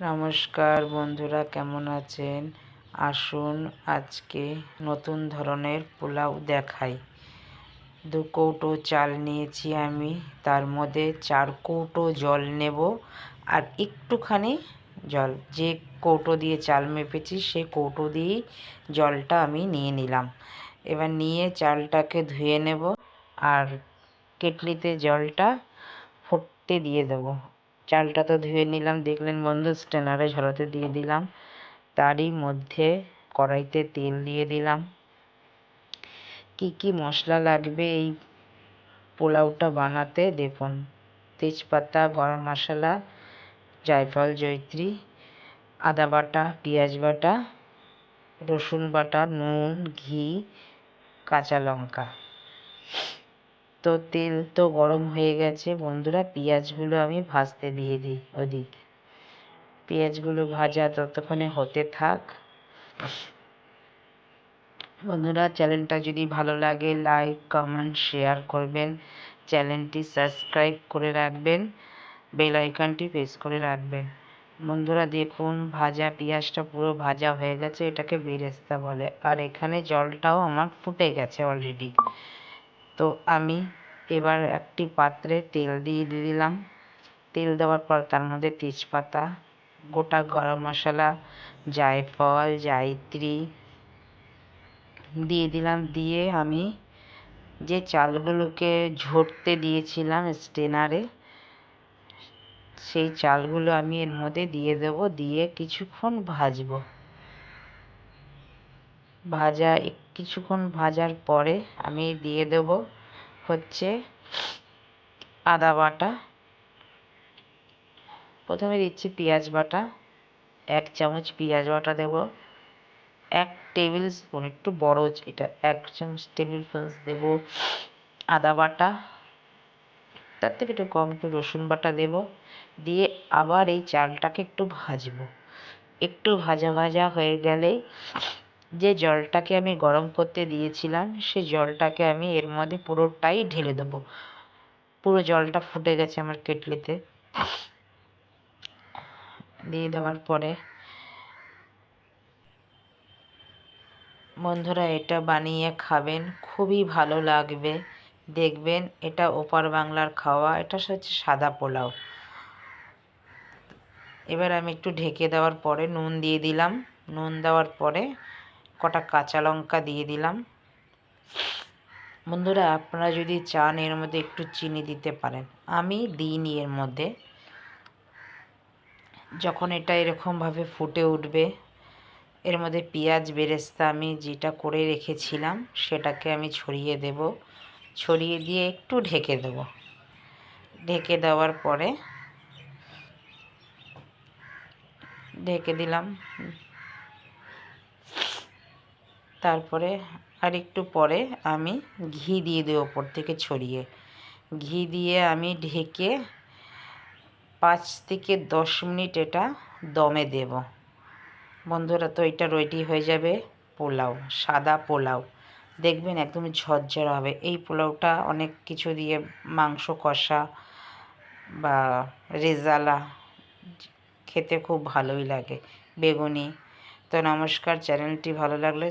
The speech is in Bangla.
নমস্কার বন্ধুরা, কেমন আছেন? আসুন আজকে নতুন ধরনের পোলাও দেখাই। দু কৌটো চাল নিয়েছি আমি, তার মধ্যে চার কৌটো জল নেব আর একটুখানি জল। যে কৌটো দিয়ে চাল মেপেছি সেই কৌটো দিয়েই জলটা আমি নিয়ে নিলাম। এবার নিয়ে চালটাকে ধুয়ে নেব আর কেটলিতে জলটা ফুটতে দিয়ে দেবো। চালটা তো ধুয়ে নিলাম, দেখলেন বন্ধু স্টেনারে ঝরাতে দিয়ে দিলাম। তারই মধ্যে কড়াইতে তেল দিয়ে দিলাম। কি কি মশলা লাগবে এই পোলাওটা বানাতে দেখুন। তেজপাতা, গরম মশলা, জায়ফল, জয়ত্রী, আদা বাটা, পেঁয়াজ বাটা, রসুন বাটা, নুন, ঘি, কাঁচা লঙ্কা। তো তেল তো গরম হয়ে গেছে। বন্ধুরা, পেঁয়াজগুলো আমি ভাজতে দিয়ে দিই ওদিক। পেঁয়াজগুলো ভাজা ততক্ষণে হতে থাক। বন্ধুরা, চ্যানেলটা যদি ভালো লাগে, লাইক, কমেন্ট, শেয়ার করবেন। চ্যানেলটি সাবস্ক্রাইব করে রাখবেন। বেল আইকনটি প্রেস করে রাখবেন। বন্ধুরা, দেখুন, ভাজা পেঁয়াজটা পুরো ভাজা হয়ে গেছে। এটাকে বেরেস্তা বলে। আর এখানে জলটাও আমার ফুটে গেছে অলরেডি তো আমি এবার একটি পাত্রে তেল দিয়ে দিলাম। তেল দেওয়ার পর তার মধ্যে তেজপাতা, গোটা গরম মশলা, জায়ফল, জায়ত্রী দিয়ে দিলাম। দিয়ে আমি যে চালগুলোকে ঝরতে দিয়েছিলাম স্টেনারে, সেই চালগুলো আমি এর মধ্যে দিয়ে দেব। দিয়ে কিছুক্ষণ ভাজবো। ভাজা কিছুক্ষণ ভাজার পরে আমি দিয়ে দেব হচ্ছে আদা বাটা। প্রথমে দিচ্ছি পেঁয়াজ বাটা, এক চামচ পেঁয়াজ বাটা দেব, এক টেবিল স্পুন, একটু বড় এটা এক চামচ টেবিল স্পুন দেব আদা বাটা, তার থেকে একটু কম একটু রসুন বাটা দেব, দিয়ে আবার এই চালটাকে একটু ভাজবো। একটু ভাজা ভাজা হয়ে গেলে যে জলটাকে আমি গরম করতে দিয়েছিলাম সেই জলটাকে আমি এর মধ্যে পুরোটাই ঢেলে দেবো। পুরো জলটা ফুটে গেছে আমার কেটলিতে। দিয়ে দেওয়ার পরে বন্ধুরা এটা বানিয়ে খাবেন, খুবই ভালো লাগবে। দেখবেন এটা ওপার বাংলার খাওয়া, এটা হচ্ছে সাদা পোলাও। এবার আমি একটু ঢেকে দেওয়ার পরে নুন দিয়ে দিলাম। নুন দেওয়ার পরে কটা কাঁচা লঙ্কা দিয়ে দিলাম। বন্ধুরা, আপনারা যদি চান এর মধ্যে একটু চিনি দিতে পারেন। আমি দিইনি এর মধ্যে। যখন এটা এরকমভাবে ফুটে উঠবে, এর মধ্যে পেঁয়াজ বেরেস্তা আমি যেটা করে রেখেছিলাম, সেটাকে আমি ছড়িয়ে দেব। ছড়িয়ে দিয়ে একটু ঢেকে দেব। ঢেকে দেওয়ার পরে ঢেকে দিলাম। তারপরে আর একটু পরে আমি ঘি দিয়ে দিই ওপর থেকে ছড়িয়ে। ঘি দিয়ে আমি ঢেকে পাঁচ থেকে দশ মিনিট এটা দমে দেব। বন্ধুরা, তো এটা রেডি হয়ে যাবে পোলাও, সাদা পোলাও। দেখবেন একদম ঝরঝর হবে। এই পোলাওটা অনেক কিছু দিয়ে মাংস কষা বা রেজালা খেতে খুব ভালোই লাগে। বেগুনি। তো নমস্কার, চ্যানেলটি ভালো লাগলে